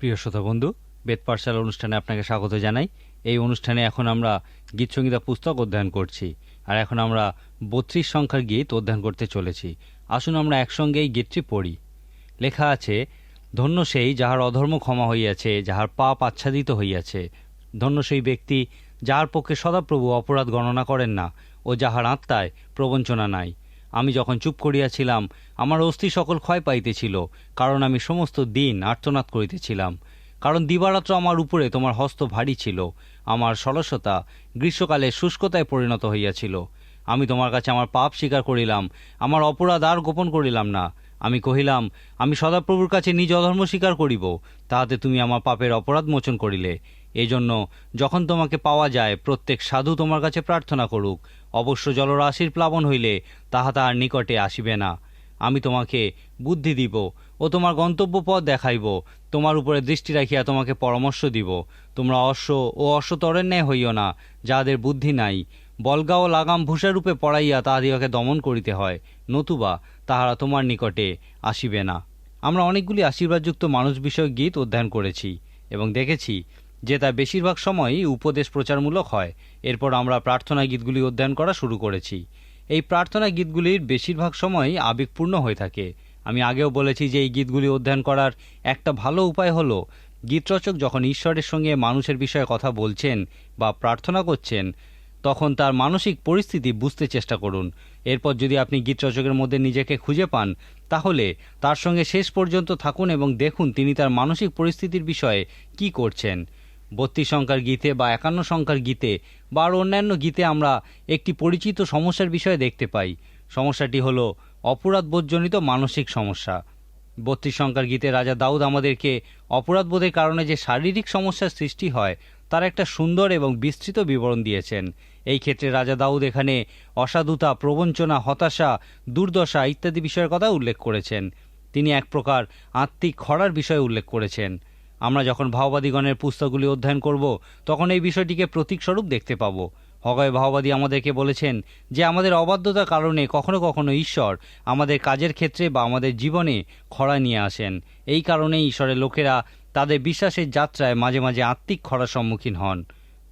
প্রিয় শ্রোতা বন্ধু, বেদ পাঠশালা অনুষ্ঠানে আপনাকে স্বাগত জানাই। এই অনুষ্ঠানে এখন আমরা গীত সঙ্গীতা পুস্তক অধ্যয়ন করছি আর এখন আমরা বত্রিশ সংখ্যার গীত অধ্যয়ন করতে চলেছি। আসুন আমরা একসঙ্গে এই গীতটি পড়ি। লেখা আছে, ধন্য সেই যাহার অধর্ম ক্ষমা হইয়াছে, যাহার পাপ আচ্ছাদিত হইয়াছে। ধন্য সেই ব্যক্তি যাহার পক্ষে সদাপ্রভু অপরাধ গণনা করেন না, ও যাহার আত্মায় প্রবঞ্চনা নাই। আমি যখন চুপ করিয়াছিলাম, আমার অস্থি সকল ক্ষয় পাইতেছিল, কারণ আমি সমস্ত দিন আর্তনাদ করিতেছিলাম। কারণ দিবারাত্র আমার উপরে তোমার হস্ত ভারী ছিল, আমার সরসতা গ্রীষ্মকালে শুষ্কতায় পরিণত হইয়াছিল। আমি তোমার কাছে আমার পাপ স্বীকার করিলাম, আমার অপরাধ আর গোপন করিলাম না। আমি কহিলাম, আমি সদাপ্রভুর কাছে নিজ অধর্ম স্বীকার করিব, তাহাতে তুমি আমার পাপের অপরাধ মোচন করিলে। এজন্য যখন তোমাকে পাওয়া যায়, প্রত্যেক সাধু তোমার কাছে প্রার্থনা করুক অবশ্য জলরাশির প্লাবন হইলে তাহা তাহার নিকটে আসিবে না। আমি তোমাকে বুদ্ধি দিব ও তোমার গন্তব্য পথ দেখাইব। তোমার উপরে দৃষ্টি রাখিয়া তোমাকে পরামর্শ দিব। তোমরা অশ্ব ও অশ্বতরের ন্যায় হইও না যাহাদের বুদ্ধি নাই। বলগা ও লাগাম ভূষারূপে পড়াইয়া তাহাদিগকে দমন করিতে হয়, নতুবা তাহারা তোমার নিকটে আসিবে না। আমরা অনেকগুলি আশীর্বাদযুক্ত মানুষ বিষয়ক গীত অধ্যয়ন করেছি এবং দেখেছি যে তা বেশিরভাগ সময়ই উপদেশ প্রচারমূলক হয়। এরপর আমরা প্রার্থনা গীতগুলি অধ্যয়ন করা শুরু করেছি। এই প্রার্থনা গীতগুলির বেশিরভাগ সময়ই আবেগপূর্ণ হয়ে থাকে। আমি আগেও বলেছি যে এই গীতগুলি অধ্যয়ন করার একটা ভালো উপায় হলো, গীতরচক যখন ঈশ্বরের সঙ্গে মানুষের বিষয়ে কথা বলছেন বা প্রার্থনা করছেন, তখন তার মানসিক পরিস্থিতি বুঝতে চেষ্টা করুন। এরপর যদি আপনি গীতরচকের মধ্যে নিজেকে খুঁজে পান, তাহলে তার সঙ্গে শেষ পর্যন্ত থাকুন এবং দেখুন তিনি তার মানসিক পরিস্থিতির বিষয়ে কি করছেন। বত্রিশ সংখ্যার গীতে বা একান্ন সংখ্যার গীতে বা আর অন্যান্য গীতে আমরা একটি পরিচিত সমস্যার বিষয়ে দেখতে পাই। সমস্যাটি হলো অপরাধবোধজনিত মানসিক সমস্যা। বত্রিশ সংখ্যার গীতে রাজা দাউদ আমাদেরকে অপরাধবোধের কারণে যে শারীরিক সমস্যার সৃষ্টি হয়, তার একটা সুন্দর এবং বিস্তৃত বিবরণ দিয়েছেন। এই ক্ষেত্রে রাজা দাউদ এখানে অসাধুতা, প্রবঞ্চনা, হতাশা, দুর্দশা ইত্যাদি বিষয়ের কথা উল্লেখ করেছেন। তিনি এক প্রকার আত্মিক খরার বিষয়ে উল্লেখ করেছেন। আমরা যখন ভাওবাদীগণের পুস্তকগুলি অধ্যয়ন করব, তখন এই বিষয়টিকে প্রতীকস্বরূপ দেখতে পাব। হগয় ভাওবাদী আমাদেরকে বলেছেন যে, আমাদের অবাধ্যতার কারণে কখনো কখনো ঈশ্বর আমাদের কাজের ক্ষেত্রে বা আমাদের জীবনে খরা নিয়ে আসেন। এই কারণেই ঈশ্বরের লোকেরা তাদের বিশ্বাসের যাত্রায় মাঝে মাঝে আত্মিক খরার সম্মুখীন হন।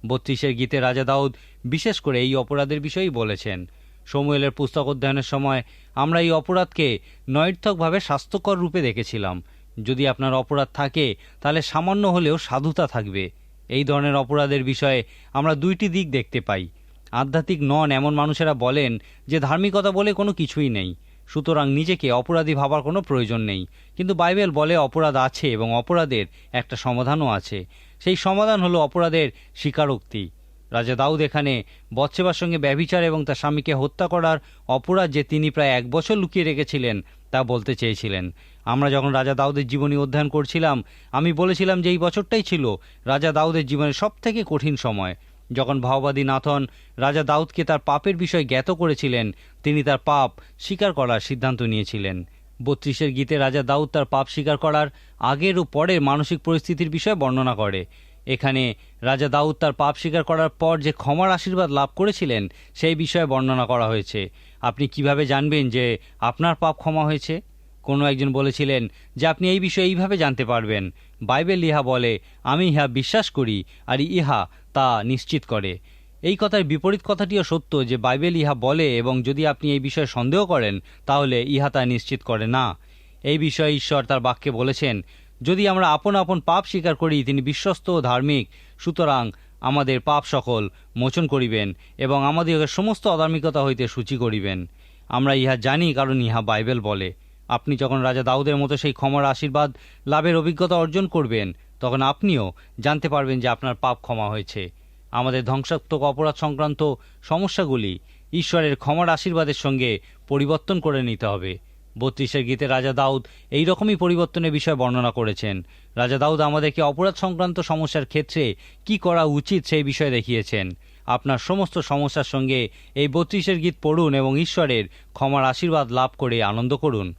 বত্রিশের গীতে রাজা দাউদ বিশেষ করে এই অপরাধের বিষয়েই বলেছেন, সমুয়েলের পুস্তক অধ্যয়নের সময় আমরা এই অপরাধকে নৈর্থকভাবে স্বাস্থ্যকর রূপে দেখেছিলাম। যদি আপনার অপরাধ থাকে, তাহলে সামান্য হলেও সাধুতা থাকবে। এই ধরনের অপরাধের বিষয়ে আমরা দুইটি দিক দেখতে পাই। আধ্যাত্মিক নন এমন মানুষেরা বলেন যে ধার্মিকতা বলে কোনো কিছুই নেই। সুতরাং নিজেকে অপরাধী ভাবার কোনো প্রয়োজন নেই। কিন্তু বাইবেল বলে অপরাধ আছে এবং অপরাধের একটা সমাধানও আছে। সেই সমাধান হলো অপরাধের স্বীকারোক্তি। রাজা দাউদ এখানে বৎসেবার সঙ্গে ব্যভিচার এবং তার স্বামীকে হত্যা করার অপরাধ যে তিনি প্রায় এক বছর লুকিয়ে রেখেছিলেন, তা বলতে চেয়েছিলেন। আমরা যখন রাজা দাউদের জীবনী অধ্যয়ন করছিলাম, আমি বলেছিলাম যে এই বছরটাই ছিল রাজা দাউদের জীবনের সবথেকে কঠিন সময়। যখন ভাওবাদী নাথন রাজা দাউদকে তার পাপের বিষয় জ্ঞাত করেছিলেন, তিনি তার পাপ স্বীকার করার সিদ্ধান্ত নিয়েছিলেন। বত্রিশের গীতে রাজা দাউদ তার পাপ স্বীকার করার আগের ও পরের মানসিক পরিস্থিতির বিষয়ে বর্ণনা করে। এখানে রাজা দাউদ তার পাপ স্বীকার করার পর যে ক্ষমার আশীর্বাদ লাভ করেছিলেন, সেই বিষয়ে বর্ণনা করা হয়েছে। আপনি কীভাবে জানবেন যে আপনার পাপ ক্ষমা হয়েছে? কোনো একজন বলেছিলেন, যে আপনি এই বিষয়ে এইভাবে জানতে পারবেন। বাইবেল ইহা বলে, আমি ইহা বিশ্বাস করি আর ইহা তা নিশ্চিত করে। এই কথার বিপরীত কথাটিও সত্য যে বাইবেল ইহা বলে এবং যদি আপনি এই বিষয়ে সন্দেহ করেন, তাহলে ইহা তা নিশ্চিত করে না। এই বিষয়ে ঈশ্বর তার বাক্যে বলেছেন, যদি আমরা আপন আপন পাপ স্বীকার করি, তিনি বিশ্বস্ত ও ধার্মিক, সুতরাং আমাদের পাপ সকল মোচন করিবেন এবং আমাদের সমস্ত অধার্মিকতা হইতে সূচি করিবেন। আমরা ইহা জানি কারণ ইহা বাইবেল বলে। আপনি যখন রাজা দাউদের মতো সেই ক্ষমার আশীর্বাদ, লাভের অভিজ্ঞতা অর্জন করবেন, তখন আপনিও জানতে পারবেন যে আপনার পাপ ক্ষমা হয়েছে। আমাদের ধ্বংসাত্মক অপরাধ সংক্রান্ত সমস্যাগুলি ঈশ্বরের ক্ষমার আশীর্বাদের সঙ্গে পরিবর্তন করে নিতে হবে। বত্রিশের গীতে রাজা দাউদ এই রকমই পরিবর্তনের বিষয়ে বর্ণনা করেছেন। রাজা দাউদ আমাদেরকে অপরাধ সংক্রান্ত সমস্যার ক্ষেত্রে কি করা উচিত সেই বিষয়ে দেখিয়েছেন। আপনার সমস্ত সমস্যার সঙ্গে এই বত্রিশের গীত পড়ুন এবং ঈশ্বরের ক্ষমার আশীর্বাদ লাভ করে আনন্দ করুন।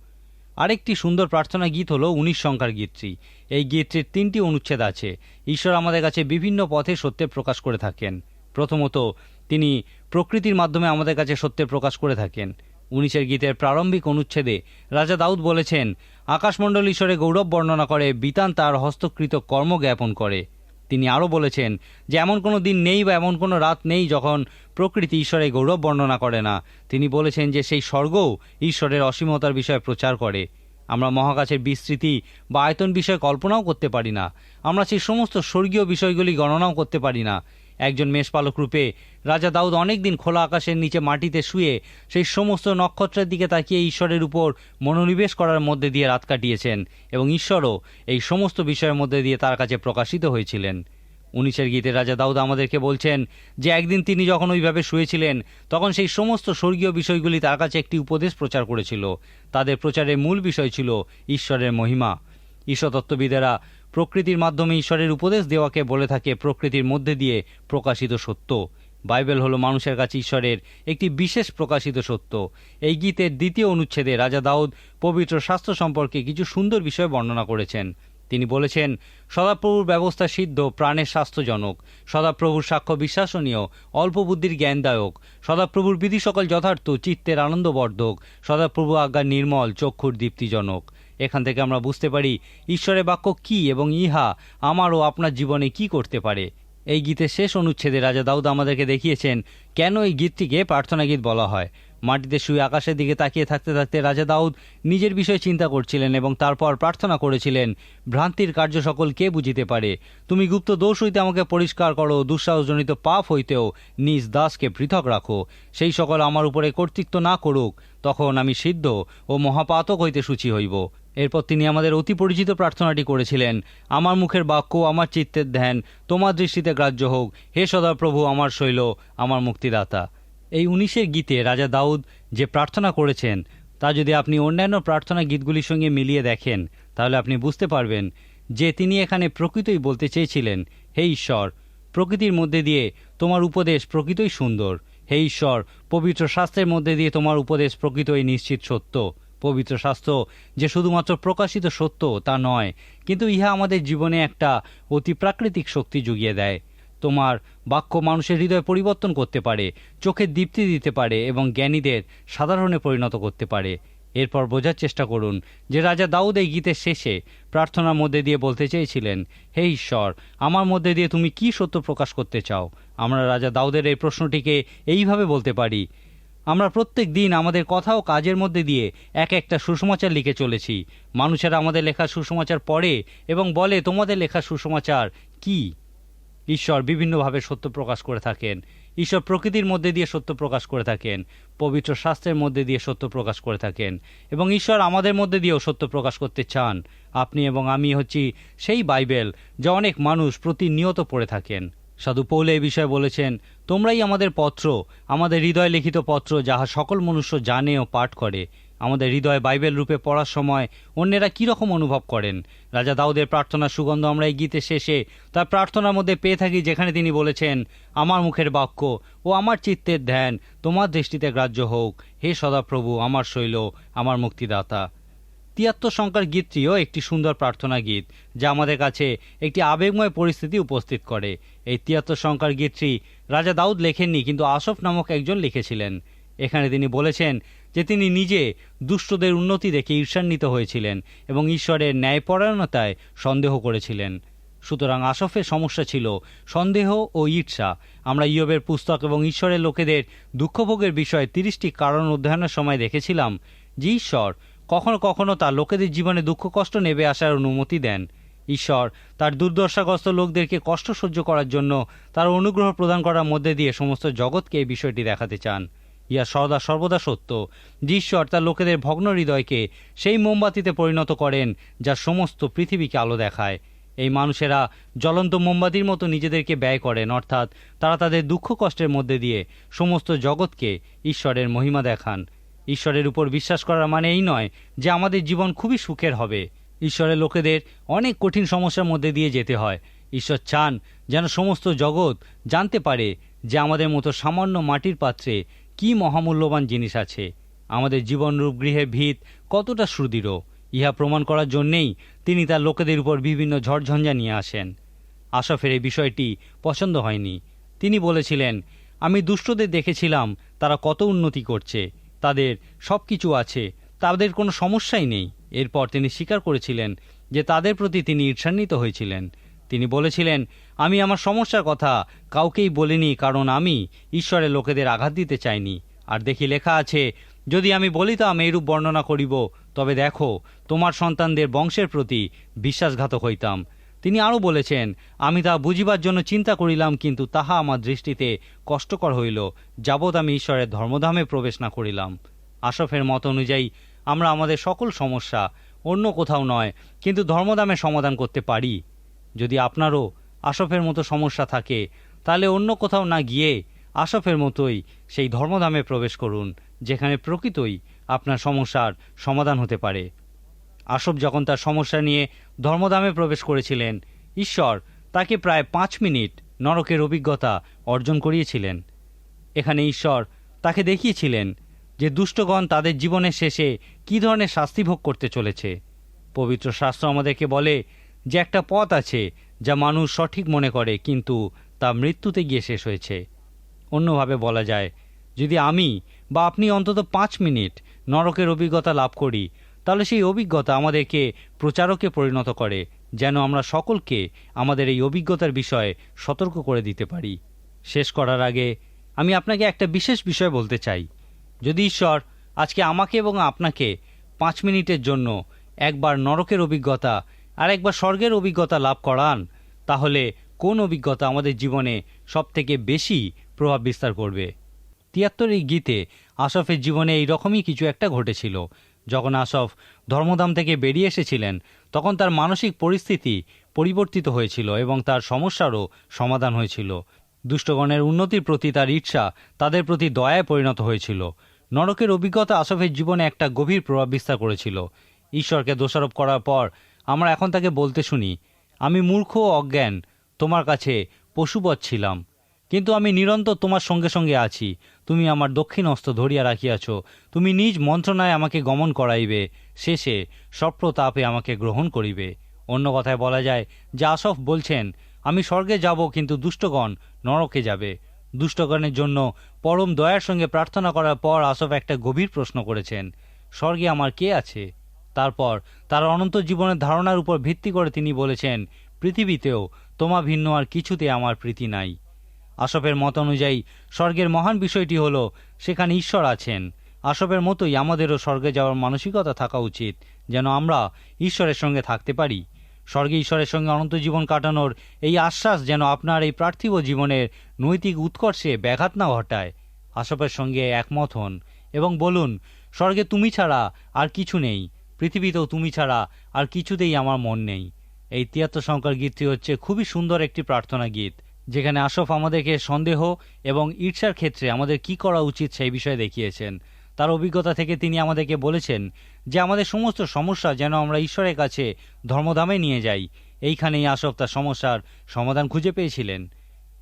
আরেকটি সুন্দর প্রার্থনা গীত হলো উনিশ সংখ্যার গীতটি। এই গীতটির তিনটি অনুচ্ছেদ আছে। ঈশ্বর আমাদের কাছে বিভিন্ন পথে সত্যে প্রকাশ করে থাকেন। প্রথমত, তিনি প্রকৃতির মাধ্যমে আমাদের কাছে সত্যে প্রকাশ করে থাকেন। উনিশের গীতের প্রারম্ভিক অনুচ্ছেদে রাজা দাউদ বলেছেন, আকাশমণ্ডল ঈশ্বরে গৌরব বর্ণনা করে, বিতান তার হস্তকৃত কর্ম জ্ঞাপন করে। তিনি আরও বলেছেন যে এমন কোনো দিন নেই বা এমন কোনো রাত নেই যখন প্রকৃতি ঈশ্বরের গৌরব বর্ণনা করে না। তিনি বলেছেন যে সেই স্বর্গও ঈশ্বরের অসীমতার বিষয়ে প্রচার করে। আমরা মহাকাশের বিস্তৃতি বা আয়তন বিষয়ে কল্পনাও করতে পারি না। আমরা সেই সমস্ত স্বর্গীয় বিষয়গুলি গণনাও করতে পারি না। একজন মেষপালক রূপে। রাজা দাউদ অনেকদিন খোলা আকাশের নিচে মাটিতে শুয়ে সেই সমস্ত নক্ষত্রের দিকে তাকিয়ে ঈশ্বরের উপর মনোনিবেশ করার মধ্যে দিয়ে রাত কাটিয়েছেন এবং ঈশ্বরও এই সমস্ত বিষয়ের মধ্যে দিয়ে তার কাছে প্রকাশিত হয়েছিলেন। উনিশের গীতে রাজা দাউদ আমাদেরকে বলছেন যে একদিন তিনি যখন ওইভাবে শুয়েছিলেন, তখন সেই সমস্ত স্বর্গীয় বিষয়গুলি তার কাছে একটি উপদেশ প্রচার করেছিল। তাদের প্রচারের মূল বিষয় ছিল ঈশ্বরের মহিমা। ঈশ্বরতত্ত্ববিদেরা প্রকৃতির মাধ্যমে ঈশ্বরের উপদেশ দেওয়াকে বলে থাকে প্রকৃতির মধ্যে দিয়ে প্রকাশিত সত্য। বাইবেল হলো মানুষের কাছে ঈশ্বরের একটি বিশেষ প্রকাশিত সত্য। এই গীতের দ্বিতীয় অনুচ্ছেদে রাজা দাউদ পবিত্র শাস্ত্র সম্পর্কে কিছু সুন্দর বিষয় বর্ণনা করেছেন। তিনি বলেছেন, সদাপ্রভুর ব্যবস্থা সিদ্ধ, প্রাণের স্বাস্থ্যজনক। সদাপ্রভুর সাক্ষ্য বিশ্বাসনীয়, অল্প বুদ্ধির জ্ঞানদায়ক। সদাপ্রভুর বিধি সকল যথার্থ, চিত্তের আনন্দবর্ধক। সদাপ্রভু আজ্ঞা নির্মল, চক্ষুর দীপ্তিজনক। এখান থেকে আমরা বুঝতে পারি ঈশ্বরের বাক্য কি এবং ইহা আমার ও আপনার জীবনে কি করতে পারে। এই গীতের শেষ অনুচ্ছেদে রাজা দাউদ আমাদেরকে দেখিয়েছেন, কেন এই গীতটিকে প্রার্থনা গীত বলা হয়? মাটিতে শুয়ে আকাশের দিকে তাকিয়ে থাকতে থাকতে রাজা দাউদ নিজের বিষয়ে চিন্তা করছিলেন এবং তারপর প্রার্থনা করেছিলেন, ভ্রান্তির কার্য সকল কে বুঝিতে পারে? তুমি গুপ্ত দোষ হইতে আমাকে পরিষ্কার করো, দুঃসাহসজনিত পাপ হইতেও নিজ দাসকে পৃথক রাখো। সেই সকল আমার উপরে কর্তৃত্ব না করুক, তখন আমি সিদ্ধ ও মহাপাতক হইতে সূচি হইব। এরপর তিনি আমাদের অতি পরিচিত প্রার্থনাটি করেছিলেন, আমার মুখের বাক্য, আমার চিত্তের ধ্যান, তোমার দৃষ্টিতে গ্রাহ্য হোক। হে সদাপ্রভু আমার শৈল, আমার মুক্তিদাতা। এই উনিশের গীতে রাজা দাউদ যে প্রার্থনা করেছেন, তা যদি আপনি অন্যান্য প্রার্থনা গীতগুলির সঙ্গে মিলিয়ে দেখেন, তাহলে আপনি বুঝতে পারবেন যে তিনি এখানে প্রকৃতই বলতে চেয়েছিলেন, হে ঈশ্বর, প্রকৃতির মধ্যে দিয়ে তোমার উপদেশ প্রকৃতই সুন্দর। হে ঈশ্বর, পবিত্র শাস্ত্রের মধ্যে দিয়ে তোমার উপদেশ প্রকৃতই নিশ্চিত সত্য। পবিত্র শাস্ত্র যে শুধুমাত্র প্রকাশিত সত্য তা নয়, কিন্তু ইহা আমাদের জীবনে একটা অতি প্রাকৃতিক শক্তি জুগিয়ে দেয়। তোমার বাক্য মানুষের হৃদয় পরিবর্তন করতে পারে চোখের দীপ্তি দিতে পারে এবং জ্ঞানীদের সাধারণে পরিণত করতে পারে। এরপর বোঝার চেষ্টা করুন যে রাজা দাউদ এই গীতের শেষে প্রার্থনার মধ্যে দিয়ে বলতে চেয়েছিলেন, হে ঈশ্বর, আমার মধ্যে দিয়ে তুমি কি সত্য প্রকাশ করতে চাও? আমরা রাজা দাউদের এই প্রশ্নটিকে এইভাবে বলতে পারি, আমরা প্রত্যেক দিন আমাদের কথা ও কাজের মধ্যে দিয়ে এক একটা সুসমাচার লিখে চলেছি। মানুষেরা আমাদের লেখা সুসমাচার পড়ে এবং বলে, তোমাদের লেখা সুসমাচার কি? ঈশ্বর বিভিন্নভাবে সত্য প্রকাশ করে থাকেন। ঈশ্বর প্রকৃতির মধ্যে দিয়ে সত্য প্রকাশ করে থাকেন। পবিত্র শাস্ত্রের মধ্যে দিয়ে সত্য প্রকাশ করে থাকেন। এবং ঈশ্বর আমাদের মধ্যে দিয়েও সত্য প্রকাশ করতে চান। আপনি এবং আমি হচ্ছি সেই বাইবেল যা অনেক মানুষ প্রতিনিয়ত পড়ে থাকেন। সাধু পৌলে এই বিষয়ে বলেছেন, তোমরাই আমাদের পত্র, আমাদের হৃদয় লিখিত পত্র যাহা সকল মনুষ্য জানে ও পাঠ করে আমাদের হৃদয় বাইবেল রূপে পড়ার সময় অন্যেরা কীরকম অনুভব করেন? রাজা দাউদের প্রার্থনার সুগন্ধ আমরা এই গীতের শেষে তার প্রার্থনার মধ্যে পেয়ে থাকি যেখানে তিনি বলেছেন, আমার মুখের বাক্য ও আমার চিত্তের ধ্যান তোমার দৃষ্টিতে গ্রাহ্য হোক। হে সদাপ্রভু, আমার শৈল, আমার মুক্তিদাতা। তিয়াত্তর সংখ্যার গীতটিও একটি সুন্দর প্রার্থনা গীত, যা আমাদের কাছে একটি আবেগময় পরিস্থিতি উপস্থিত করে। এই তিয়াত্তর সংখ্যার গীতটি রাজা দাউদ লেখেননি, কিন্তু আসফ নামক একজন লিখেছিলেন। এখানে তিনি বলেছেন যে তিনি নিজে দুষ্টদের উন্নতি দেখে ঈর্ষান্বিত হয়েছিলেন এবং ঈশ্বরের ন্যায়পরায়ণতায় সন্দেহ করেছিলেন। সুতরাং আসফের সমস্যা ছিল সন্দেহ ও ঈর্ষা। আমরা ইয়বের পুস্তক এবং ঈশ্বরের লোকেদের দুঃখভোগের বিষয়ে তিরিশটি কারণ অধ্যয়নের সময় দেখেছিলাম যে ঈশ্বর কখনো কখনো তার লোকেদের জীবনে দুঃখ কষ্ট নেবে আসার অনুমতি দেন। ঈশ্বর তার দুর্দশাগ্রস্ত লোকদেরকে কষ্ট সহ্য করার জন্য তার অনুগ্রহ প্রদান করার মধ্যে দিয়ে সমস্ত জগৎকে এই বিষয়টি দেখাতে চান। ইয়া সদা সর্বদা সত্য। ঈশ্বর তার লোকেদের ভগ্ন হৃদয়কে সেই মোমবাতিতে পরিণত করেন, যা সমস্ত পৃথিবীকে আলো দেখায়। এই মানুষেরা জ্বলন্ত মোমবাতির মতো নিজেদেরকে ব্যয় করেন, অর্থাৎ তারা তাদের দুঃখ কষ্টের মধ্যে দিয়ে সমস্ত জগৎকে ঈশ্বরের মহিমা দেখান। ঈশ্বরের উপর বিশ্বাস করার মানে এই নয় যে আমাদের জীবন খুবই সুখের হবে। ঈশ্বরের লোকেদের অনেক কঠিন সমস্যার মধ্যে দিয়ে যেতে হয়। ঈশ্বর চান যেন সমস্ত জগৎ জানতে পারে যে আমাদের মতো সামান্য মাটির পাত্রে কি মহামূল্যবান জিনিস আছে? আমাদের জীবনরূপ গৃহের ভিত কতটা সুদৃঢ়? ইহা প্রমাণ করার জন্যেই তিনি তার লোকেদের উপর বিভিন্ন ঝড়ঝঞ্ঝা নিয়ে আসেন। আশফের এই বিষয়টি পছন্দ হয়নি। তিনি বলেছিলেন, আমি দুষ্টদের দেখেছিলাম, তারা কত উন্নতি করছে। তাদের সব কিছু আছে, তাদের কোনো সমস্যাই নেই। এরপর তিনি স্বীকার করেছিলেন যে তাদের প্রতি তিনি ঈর্ষান্বিত হয়েছিলেন। তিনি বলেছিলেন আমি আমার সমস্যার কথা কাউকেই বলিনি, কারণ আমি ঈশ্বরের লোকেদের আঘাত দিতে চাইনি। আর দেখি লেখা আছে, যদি আমি বলিতাম এইরূপ বর্ণনা করিব, তবে দেখো, তোমার সন্তানদের বংশের প্রতি বিশ্বাসঘাতক হইতাম। তিনি আরও বলেছেন, আমি তা বুঝিবার জন্য চিন্তা করিলাম, কিন্তু তাহা আমার দৃষ্টিতে কষ্টকর হইল। যাবৎ আমি ঈশ্বরের ধর্মধামে প্রবেশ না করিলাম। আশফের মত অনুযায়ী, আমরা আমাদের সকল সমস্যা অন্য কোথাও নয়, কিন্তু ধর্মধামে সমাধান করতে পারি। যদি আপনারও আশফের মতো সমস্যা থাকে, তাহলে অন্য কোথাও না গিয়ে আশফের মতোই সেই ধর্মধামে প্রবেশ করুন, যেখানে প্রকৃতই আপনার সমস্যার সমাধান হতে পারে। আশব যখন তার সমস্যা নিয়ে ধর্মধামে প্রবেশ করেছিলেন, ঈশ্বর তাকে প্রায় পাঁচ মিনিট নরকের অভিজ্ঞতা অর্জন করিয়েছিলেন। এখানে ঈশ্বর তাকে দেখিয়েছিলেন যে দুষ্টগণ তাদের জীবনের শেষে কী ধরনের শাস্তি ভোগ করতে চলেছে। পবিত্র শাস্ত্র আমাদেরকে বলে যে একটা পথ আছে যা মানুষ সঠিক মনে করে, কিন্তু তা মৃত্যুতে গিয়ে শেষ হয়েছে। অন্যভাবে বলা যায়, যদি আমি বা আপনি অন্তত পাঁচ মিনিট নরকের অভিজ্ঞতা লাভ করি, তাহলে সেই অভিজ্ঞতা আমাদেরকে প্রচারকে পরিণত করে, যেন আমরা সকলকে আমাদের এই অভিজ্ঞতার বিষয়ে সতর্ক করে দিতে পারি। শেষ করার আগে আমি আপনাকে একটা বিশেষ বিষয় বলতে চাই। যদি ঈশ্বর আজকে আমাকে এবং আপনাকে পাঁচ মিনিটের জন্য একবার নরকের অভিজ্ঞতা আর একবার স্বর্গের অভিজ্ঞতা লাভ করান, তাহলে কোন অভিজ্ঞতা আমাদের জীবনে সবথেকে বেশি প্রভাব বিস্তার করবে? তিয়াত্তর এই গীতে আশফের জীবনে এই রকমই কিছু একটা ঘটেছিল। যখন আশফ ধর্মধাম থেকে বেরিয়ে এসেছিলেন, তখন তার মানসিক পরিস্থিতি পরিবর্তিত হয়েছিল এবং তার সমস্যারও সমাধান হয়েছিল। দুষ্টগণের উন্নতির প্রতি তার ঈর্ষা তাদের প্রতি দয়ায় পরিণত হয়েছিল। নরকের অভিজ্ঞতা আশফের জীবনে একটা গভীর প্রভাব বিস্তার করেছিল। ঈশ্বরকে দোষারোপ করার পর আমরা এখন তাকে বলতে শুনি, আমি মূর্খ ও অজ্ঞান, তোমার কাছে পশুবৎ ছিলাম। কিন্তু আমি নিরন্তর তোমার সঙ্গে সঙ্গে আছি। তুমি আমার দক্ষিণ হস্ত ধরিয়া রাখিয়াছ। তুমি নিজ মন্ত্রণায় আমাকে গমন করাইবে। শেষে সপ্রতাপে আমাকে গ্রহণ করিবে। অন্য কথায় বলা যায় যে আসফ বলছেন, আমি স্বর্গে যাব, কিন্তু দুষ্টগণ নরকে যাবে। দুষ্টগণের জন্য পরম দয়ার সঙ্গে প্রার্থনা করার পর আসফ একটা গভীর প্রশ্ন করেছেন, স্বর্গে আমার কে আছে? তারপর তার অনন্ত জীবনের ধারণার উপর ভিত্তি করে তিনি বলেছেন, পৃথিবীতেও তোমা ভিন্ন আর কিছুতে আমার প্রীতি নাই। আসপের মত অনুযায়ী, স্বর্গের মহান বিষয়টি হল, সেখানে ঈশ্বর আছেন। আসপের মতোই আমাদেরও স্বর্গে যাওয়ার মানসিকতা থাকা উচিত, যেন আমরা ঈশ্বরের সঙ্গে থাকতে পারি। স্বর্গে ঈশ্বরের সঙ্গে অনন্ত জীবন কাটানোর এই আশ্বাস যেন আপনার এই পার্থিব জীবনের নৈতিক উৎকর্ষে ব্যাঘাত না ঘটায়। আসপের সঙ্গে একমত হন এবং বলুন, স্বর্গে তুমি ছাড়া আর কিছু নেই। পৃথিবীতেও তুমি ছাড়া আর কিছুতেই আমার মন নেই। এই তিয়াত্তর সংখ্যার গীতটি হচ্ছে খুবই সুন্দর একটি প্রার্থনা গীত, যেখানে আশফ আমাদেরকে সন্দেহ এবং ঈর্ষার ক্ষেত্রে আমাদের কি করা উচিত সেই বিষয়ে দেখিয়েছেন। তার অভিজ্ঞতা থেকে তিনি আমাদেরকে বলেছেন যে, আমাদের সমস্ত সমস্যা যেন আমরা ঈশ্বরের কাছে ধর্মধামে নিয়ে যাই। এইখানেই আশফ তার সমস্যার সমাধান খুঁজে পেয়েছিলেন।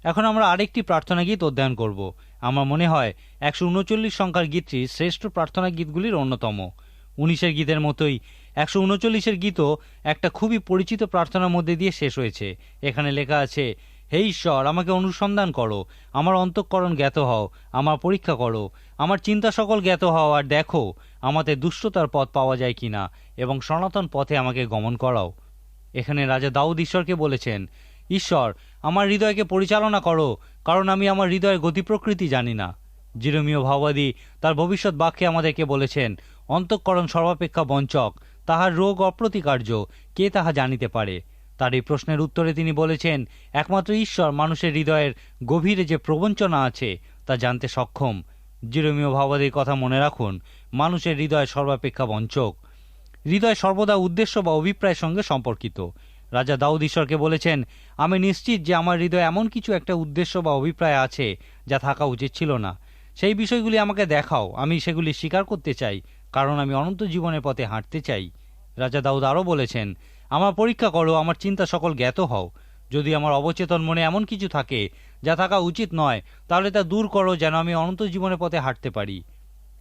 এখন আমরা আরেকটি প্রার্থনা গীত অধ্যয়ন করব। আমার মনে হয় একশো উনচল্লিশ সংখ্যার গীতটি শ্রেষ্ঠ প্রার্থনা গীতগুলির অন্যতম। উনিশের গীতের মতোই। একশো উনচল্লিশের গীতও একটা খুবই পরিচিত প্রার্থনার মধ্যে দিয়ে শেষ হয়েছে। এখানে লেখা আছে, হে ঈশ্বর, আমাকে অনুসন্ধান করো। আমার অন্তঃকরণ জ্ঞাত হও। আমার পরীক্ষা করো। আমার চিন্তা সকল জ্ঞাত হও আর দেখো আমাতে দুষ্টতার পথ পাওয়া যায় কিনা এবং সনাতন পথে আমাকে গমন করাও। এখানে রাজা দাউদ ঈশ্বরকে বলেছেন, ঈশ্বর, আমার হৃদয়কে পরিচালনা করো, কারণ আমি আমার হৃদয়ের গতি প্রকৃতি জানি না। জিরমীয় ভাওবাদী তার ভবিষ্যৎ বাক্যে আমাদেরকে বলেছেন অন্তঃকরণ সর্বাপেক্ষা বঞ্চক, তাহার রোগ অপ্রতিকার্য, কে তাহা জানিতে পারে? তার এই প্রশ্নের উত্তরে তিনি বলেছেন, একমাত্র ঈশ্বর মানুষের হৃদয়ের গভীরে যে প্রবঞ্চনা আছে, তা জানতে সক্ষম। জিরমীয় ভাবাদের কথা মনে রাখুন, মানুষের হৃদয় সর্বাপেক্ষা বঞ্চক। হৃদয় সর্বদা উদ্দেশ্য বা অভিপ্রায়ের সঙ্গে সম্পর্কিত। রাজা দাউদ ঈশ্বরকে বলেছেন, আমি নিশ্চিত যে আমার হৃদয় এমন কিছু একটা উদ্দেশ্য বা অভিপ্রায় আছে, যা থাকা উচিত ছিল না। সেই বিষয়গুলি আমাকে দেখাও, আমি সেগুলি স্বীকার করতে চাই। কারণ আমি অনন্ত জীবনের পথে হাঁটতে চাই। রাজা দাউদ আরও বলেছেন, আমার পরীক্ষা করো, আমার চিন্তা সকল জ্ঞাত হও। যদি আমার অবচেতন মনে এমন কিছু থাকে যা থাকা উচিত নয়, তাহলে তা দূর করো যেন আমি অনন্ত জীবনের পথে হাঁটতে পারি।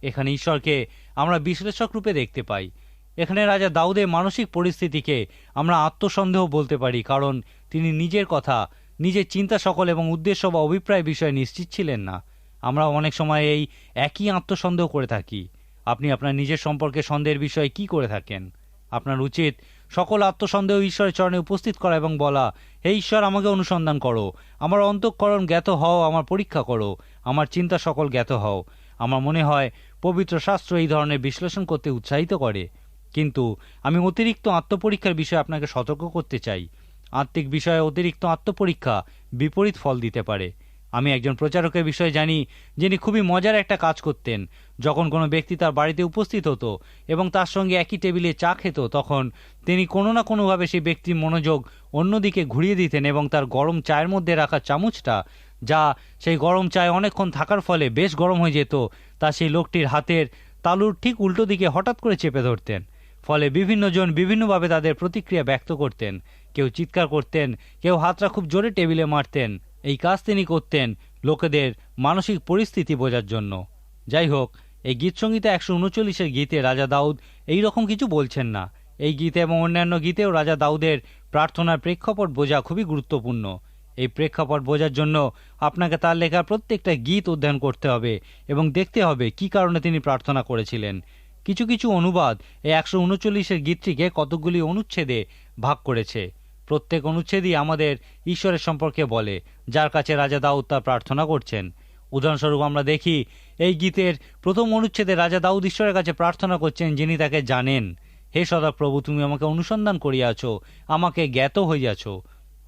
এখানে ঈশ্বরকে আমরা বিশ্লেষক রূপে দেখতে পাই। এখানে রাজা দাউদের মানসিক পরিস্থিতিকে আমরা আত্মসন্দেহ বলতে পারি, কারণ তিনি নিজের কথা, নিজের চিন্তা সকল এবং উদ্দেশ্য বা অভিপ্রায় বিষয়ে নিশ্চিত ছিলেন না। আমরা অনেক সময় এই একই আত্মসন্দেহ করে থাকি। আপনি আপনার নিজের সম্পর্কে সন্দেহের বিষয়ে কি করে থাকেন? আপনার উচিত সকল আত্মসন্দেহ ঈশ্বরের চরণে উপস্থিত করা এবং বলা, হে ঈশ্বর, আমাকে অনুসন্ধান করো। আমার অন্তঃকরণ জ্ঞাত হও, আমার পরীক্ষা করো। আমার চিন্তা সকল জ্ঞাত হও। আমার মনে হয়, পবিত্র শাস্ত্র এই ধরনের বিশ্লেষণ করতে উৎসাহিত করে। কিন্তু আমি অতিরিক্ত আত্মপরীক্ষার বিষয়ে আপনাকে সতর্ক করতে চাই। আত্মিক বিষয়ে অতিরিক্ত আত্মপরীক্ষা বিপরীত ফল দিতে পারে। আমি একজন প্রচারকের বিষয়ে জানি যিনি খুবই মজার একটা কাজ করতেন। যখন কোনো ব্যক্তি তার বাড়িতে উপস্থিত হতো এবং তার সঙ্গে একই টেবিলে চা খেত, তখন তিনি কোনো না কোনোভাবে সেই ব্যক্তির মনোযোগ অন্যদিকে ঘুরিয়ে দিতেন এবং তার গরম চায়ের মধ্যে রাখা চামচটা, যা সেই গরম চায় অনেকক্ষণ থাকার ফলে বেশ গরম হয়ে যেত, তা সেই লোকটির হাতের তালুর ঠিক উল্টো দিকে হঠাৎ করে চেপে ধরতেন। ফলে বিভিন্নজন বিভিন্নভাবে তাদের প্রতিক্রিয়া ব্যক্ত করতেন। কেউ চিৎকার করতেন, কেউ হাতটা খুব জোরে টেবিলে মারতেন। এই কাজ তিনি করতেন লোকেদের মানসিক পরিস্থিতি বোঝার জন্য। যাই হোক, এই গীতসঙ্গীতে একশো উনচল্লিশের গীতে রাজা দাউদ এই রকম কিছু বলছেন না। এই গীতে এবং অন্যান্য গীতেও রাজা দাউদের প্রার্থনার প্রেক্ষাপট বোঝা খুবই গুরুত্বপূর্ণ। এই প্রেক্ষাপট বোঝার জন্য আপনাকে তার লেখা প্রত্যেকটা গীত অধ্যয়ন করতে হবে এবং দেখতে হবে কি কারণে তিনি প্রার্থনা করেছিলেন। কিছু কিছু অনুবাদ এই একশো উনচল্লিশের গীতটিকে কতকগুলি অনুচ্ছেদে ভাগ করেছে। প্রত্যেক অনুচ্ছেদই আমাদের ঈশ্বরের সম্পর্কে বলে, যার কাছে রাজা দাউদ তা প্রার্থনা করছেন। উদাহরণস্বরূপ আমরা দেখি, এই গীতের প্রথম অনুচ্ছেদে রাজা দাউদ ঈশ্বরের কাছে প্রার্থনা করছেন যিনি তাকে জানেন। হে সদাপ্রভু তুমি আমাকে অনুসন্ধান করিয়াছ, আমাকে জ্ঞাত হইয়াছ।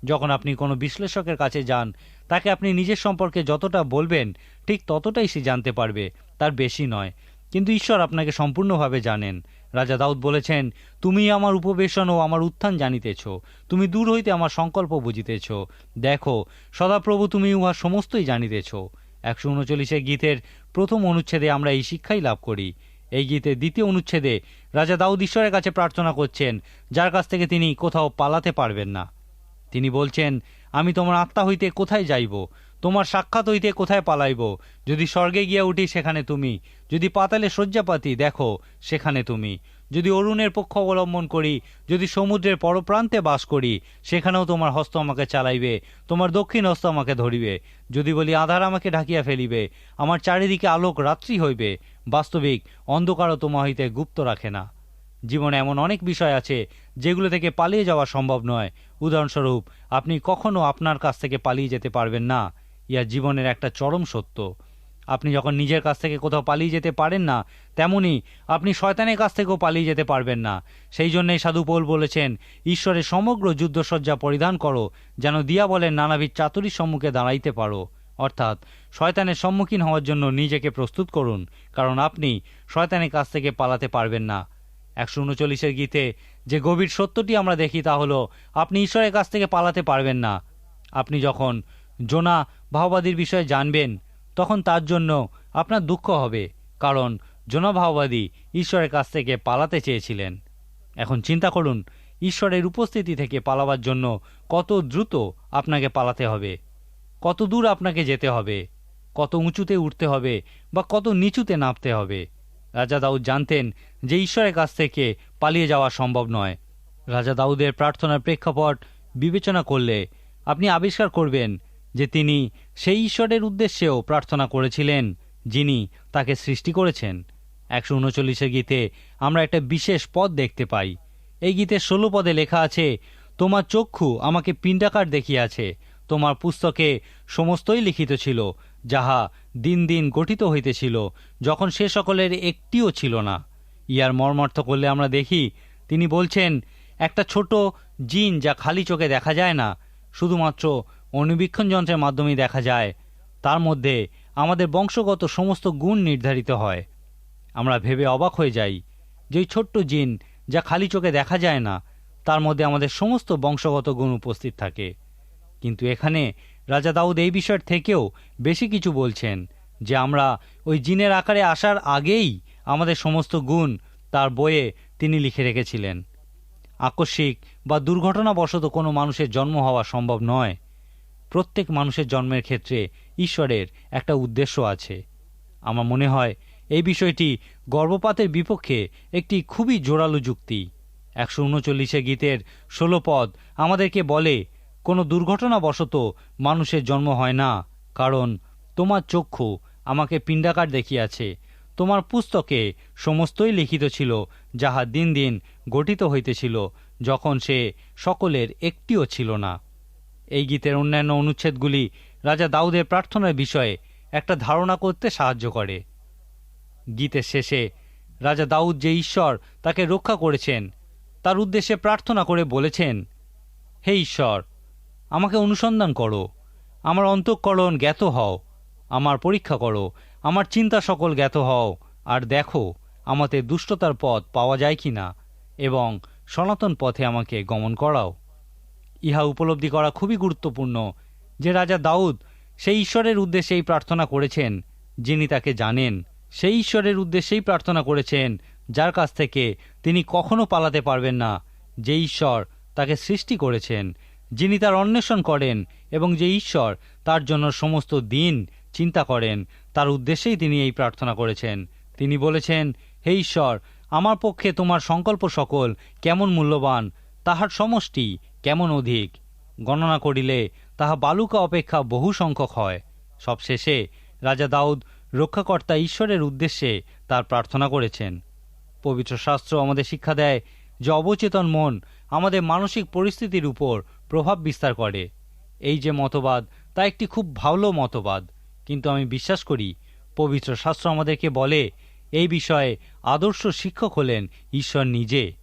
যখন আপনি কোনো বিশ্লেষকের কাছে যান, তাকে আপনি নিজের সম্পর্কে যতটা বলবেন, ঠিক ততটাই সে জানতে পারবে, তার বেশি নয়। কিন্তু ঈশ্বর আপনাকে সম্পূর্ণভাবে জানেন। রাজা দাউদ বলেছেন, তুমি আমার উপবেশন ও আমার উত্থান জানিতেছ। তুমি দূর হইতে আমার সংকল্প বুঝিতেছ। দেখো, সদাপ্রভু তুমি উহা সমস্তই জানিতেছ। একশো উনচল্লিশে গীতের প্রথম অনুচ্ছেদে আমরা এই শিক্ষাই লাভ করি। এই গীতের দ্বিতীয় অনুচ্ছেদে রাজা দাউদ ঈশ্বরের কাছে প্রার্থনা করছেন, যার কাছ থেকে তিনি কোথাও পালাতে পারবেন না। তিনি বলছেন, আমি তোমার আত্মা হইতে কোথায় যাইব? তোমার সাক্ষাৎ হইতে কোথায় পালাইব? যদি স্বর্গে গিয়া উঠি সেখানে তুমি। যদি পাতালে শয্যাপাতি, দেখো, সেখানে তুমি। যদি অরুণের পক্ষ অবলম্বন করি, যদি সমুদ্রের পরপ্রান্তে বাস করি, সেখানেও তোমার হস্ত আমাকে চালাইবে, তোমার দক্ষিণ হস্ত আমাকে ধরিবে। যদি বলি, আধার আমাকে ঢাকিয়া ফেলিবে, আমার চারিদিকে আলোক রাত্রি হইবে, বাস্তবিক অন্ধকারও তোমা হইতে গুপ্ত রাখে না। জীবনে এমন অনেক বিষয় আছে, যেগুলো থেকে পালিয়ে যাওয়া সম্ভব নয়। উদাহরণস্বরূপ, আপনি কখনো আপনার কাছ থেকে পালিয়ে যেতে পারবেন না। ইয়া জীবনের একটা চরম সত্য। আপনি যখন নিজের কাছ থেকে কোথাও পালিয়ে যেতে পারেন না, তেমনি আপনি শয়তানের কাছ থেকেও পালিয়ে যেতে পারবেন না। সেই জন্যই সাধু পৌল বলেছেন, ঈশ্বরের সমগ্র যুদ্ধসজ্জা পরিধান করো, যেন দিয়া বলেন নানাবিধ চাতুরির সম্মুখে দাঁড়াইতে পারো। অর্থাৎ, শয়তানের সম্মুখীন হওয়ার জন্য নিজেকে প্রস্তুত করুন, কারণ আপনি শয়তানের কাছ থেকে পালাতে পারবেন না। একশো উনচল্লিশের গীতে, যে গভীর সত্যটি আমরা দেখি তা হলো, আপনি ঈশ্বরের কাছ থেকে পালাতে পারবেন না। আপনি যখন জোনা ভাওবাদীর বিষয়ে জানবেন। তখন তার জন্য আপনার দুঃখ হবে, কারণ জোনা ভাওবাদী ঈশ্বরের কাছ থেকে পালাতে চেয়েছিলেন। এখন চিন্তা করুন, ঈশ্বরের উপস্থিতি থেকে পালাবার জন্য কত দ্রুত আপনাকে পালাতে হবে, কত দূর আপনাকে যেতে হবে, কত উঁচুতে উঠতে হবে বা কত নিচুতে নামতে হবে। রাজা দাউদ জানতেন যে ঈশ্বরের কাছ থেকে পালিয়ে যাওয়া সম্ভব নয়। রাজা দাউদের প্রার্থনার প্রেক্ষাপট বিবেচনা করলে আপনি আবিষ্কার করবেন যে তিনি সেই ঈশ্বরের উদ্দেশ্যেও প্রার্থনা করেছিলেন, যিনি তাকে সৃষ্টি করেছেন। একশো উনচল্লিশের গীতে আমরা একটা বিশেষ পদ দেখতে পাই। এই গীতের ষোলো পদে লেখা আছে, তোমার চক্ষু আমাকে পিণ্ডাকার দেখিয়াছে, তোমার পুস্তকে সমস্তই লিখিত ছিল, যাহা দিন দিন গঠিত হইতেছিল, যখন সে সকলের একটিও ছিল না। ইয়ার মর্মার্থ করলে আমরা দেখি, তিনি বলছেন, একটা ছোট জিন যা খালি চোখে দেখা যায় না, শুধুমাত্র অনুবীক্ষণ যন্ত্রের মাধ্যমেই দেখা যায়। তার মধ্যে আমাদের বংশগত সমস্ত গুণ নির্ধারিত হয়। আমরা ভেবে অবাক হয়ে যাই যে ছোট্ট জিন যা খালি চোখে দেখা যায় না, তার মধ্যে আমাদের সমস্ত বংশগত গুণ উপস্থিত থাকে। কিন্তু এখানে রাজা দাউদ এই বিষয়ের থেকেও বেশি কিছু বলছেন যে আমরা ওই জিনের আকারে আসার আগেই আমাদের সমস্ত গুণ তার বইয়ে তিনি লিখে রেখেছিলেন। আকস্মিক বা দুর্ঘটনাবশত কোনো মানুষের জন্ম হওয়া সম্ভব নয়। প্রত্যেক মানুষের জন্মের ক্ষেত্রে ঈশ্বরের একটা উদ্দেশ্য আছে। আমার মনে হয় এই বিষয়টি গর্ভপাতের বিপক্ষে একটি খুবই জোরালো যুক্তি। একশো উনচল্লিশে গীতের ষোলো পদ আমাদেরকে বলে, কোনো দুর্ঘটনাবশত মানুষের জন্ম হয় না, কারণ তোমার চক্ষু আমাকে পিণ্ডাকার দেখিয়াছে, তোমার পুস্তকে সমস্তই লিখিত ছিল, যাহা দিন দিন গঠিত হইতেছিল, যখন সে সকলের একটিও ছিল না। এই গীতের অন্যান্য অনুচ্ছেদগুলি রাজা দাউদের প্রার্থনার বিষয়ে একটা ধারণা করতে সাহায্য করে। গীতের শেষে রাজা দাউদ যে ঈশ্বর তাকে রক্ষা করেছেন, তার উদ্দেশ্যে প্রার্থনা করে বলেছেন, হে ঈশ্বর, আমাকে অনুসন্ধান করো। আমার অন্তঃকরণ জ্ঞাত হও। আমার পরীক্ষা করো। আমার চিন্তা সকল জ্ঞাত হও। আর দেখো আমাদের দুষ্টতার পথ পাওয়া যায় কি না এবং সনাতন পথে আমাকে গমন করাও। ইহা উপলব্ধি করা খুবই গুরুত্বপূর্ণ। যে রাজা দাউদ সেই ঈশ্বরের উদ্দেশ্যে এই প্রার্থনা করেছেন, যিনি তাকে জানেন। সেই ঈশ্বরের উদ্দেশ্যেই প্রার্থনা করেছেন, যার কাছ থেকে তিনি কখনো পালাতে পারবেন না, যে ঈশ্বর তাকে সৃষ্টি করেছেন, যিনি তার অন্বেষণ করেন এবং যে ঈশ্বর তার জন্য সমস্ত দিন চিন্তা করেন, তার উদ্দেশ্যেই তিনি এই প্রার্থনা করেছেন। তিনি বলেছেন, হে ঈশ্বর, আমার পক্ষে তোমার সংকল্প সকল কেমন মূল্যবান, তাহার সমষ্টি কেমন অধিক? গণনা করিলে তাহা বালুকা অপেক্ষা বহু সংখ্যক হয়। সবশেষে রাজা দাউদ রক্ষাকর্তা ঈশ্বরের উদ্দেশ্যে তার প্রার্থনা করেছেন। পবিত্র শাস্ত্র আমাদের শিক্ষা দেয় যে অবচেতন মন আমাদের মানসিক পরিস্থিতির উপর প্রভাব বিস্তার করে। এই যে মতবাদ, তা একটি খুব ভালো মতবাদ। কিন্তু আমি বিশ্বাস করি, পবিত্র শাস্ত্র আমাদেরকে বলে, এই বিষয়ে আদর্শ শিক্ষক হলেন ঈশ্বর নিজে।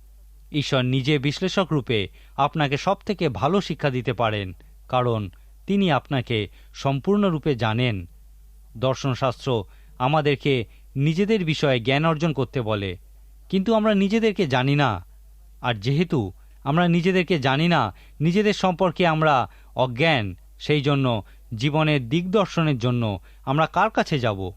ঈশ্বর নিজে বিশ্লেষক রূপে আপনাকে সব থেকে ভালো শিক্ষা দিতে পারেন, কারণ তিনি আপনাকে সম্পূর্ণরূপে জানেন। দর্শনশাস্ত্র আমাদেরকে নিজেদের বিষয়ে জ্ঞান অর্জন করতে বলে, কিন্তু আমরা নিজেদেরকে জানি না। আর যেহেতু আমরা নিজেদেরকে জানি না, নিজেদের সম্পর্কে আমরা অজ্ঞান, সেই জন্য জীবনের দিগদর্শনের জন্য আমরা কার কাছে যাব?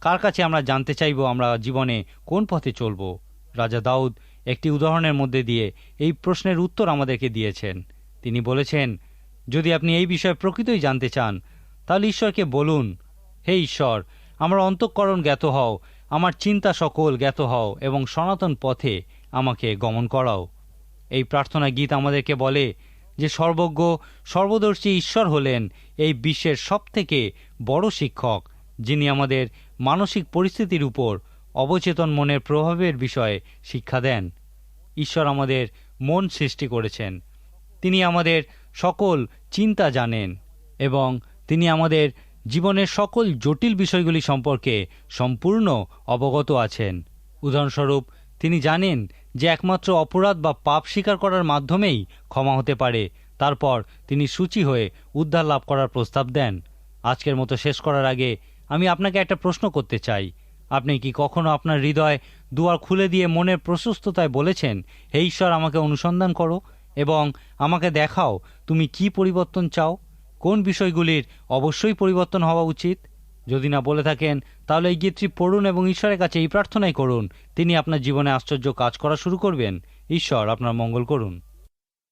কার কাছে আমরা জানতে চাইব আমরা জীবনে কোন পথে চলব? রাজা দাউদ একটি উদাহরণের মধ্যে দিয়ে এই প্রশ্নের উত্তর আমাদেরকে দিয়েছেন। তিনি বলেছেন, যদি আপনি এই বিষয়ে প্রকৃতই জানতে চান, তাহলে ঈশ্বরকে বলুন, হে ঈশ্বর, আমার অন্তঃকরণ জ্ঞাত হও, আমার চিন্তা সকল জ্ঞাত হও, এবং সনাতন পথে আমাকে গমন করাও এই প্রার্থনা গীত আমাদেরকে বলে যে, সর্বজ্ঞ, সর্বদর্শী ঈশ্বর হলেন এই বিশ্বের সবথেকে বড় শিক্ষক, যিনি আমাদের মানসিক পরিস্থিতির উপর অবচেতন মনের প্রভাবের বিষয়ে শিক্ষা দেন। ঈশ্বর আমাদের মন সৃষ্টি করেছেন। তিনি আমাদের সকল চিন্তা জানেন এবং তিনি আমাদের জীবনের সকল জটিল বিষয়গুলি সম্পর্কে সম্পূর্ণ অবগত আছেন। উদাহরণস্বরূপ, তিনি জানেন যে একমাত্র অপরাধ বা পাপ স্বীকার করার মাধ্যমেই ক্ষমা হতে পারে। তারপর তিনি সূচি হয়ে উদ্ধার লাভ করার প্রস্তাব দেন। আজকের মতো শেষ করার আগে আমি আপনাকে একটা প্রশ্ন করতে চাই। আপনি কি কখনো আপনার হৃদয় দুয়ার খুলে দিয়ে মনের প্রশস্ততায় বলেছেন, হে ঈশ্বর, আমাকে অনুসন্ধান করো এবং আমাকে দেখাও, তুমি কি পরিবর্তন চাও? কোন বিষয়গুলির অবশ্যই পরিবর্তন হওয়া উচিত? যদি না বলে থাকেন, তাহলে এই গীতটি পড়ুন এবং ঈশ্বরের কাছে এই প্রার্থনাই করুন। তিনি আপনার জীবনে আশ্চর্য কাজ করা শুরু করবেন। ঈশ্বর আপনার মঙ্গল করুন।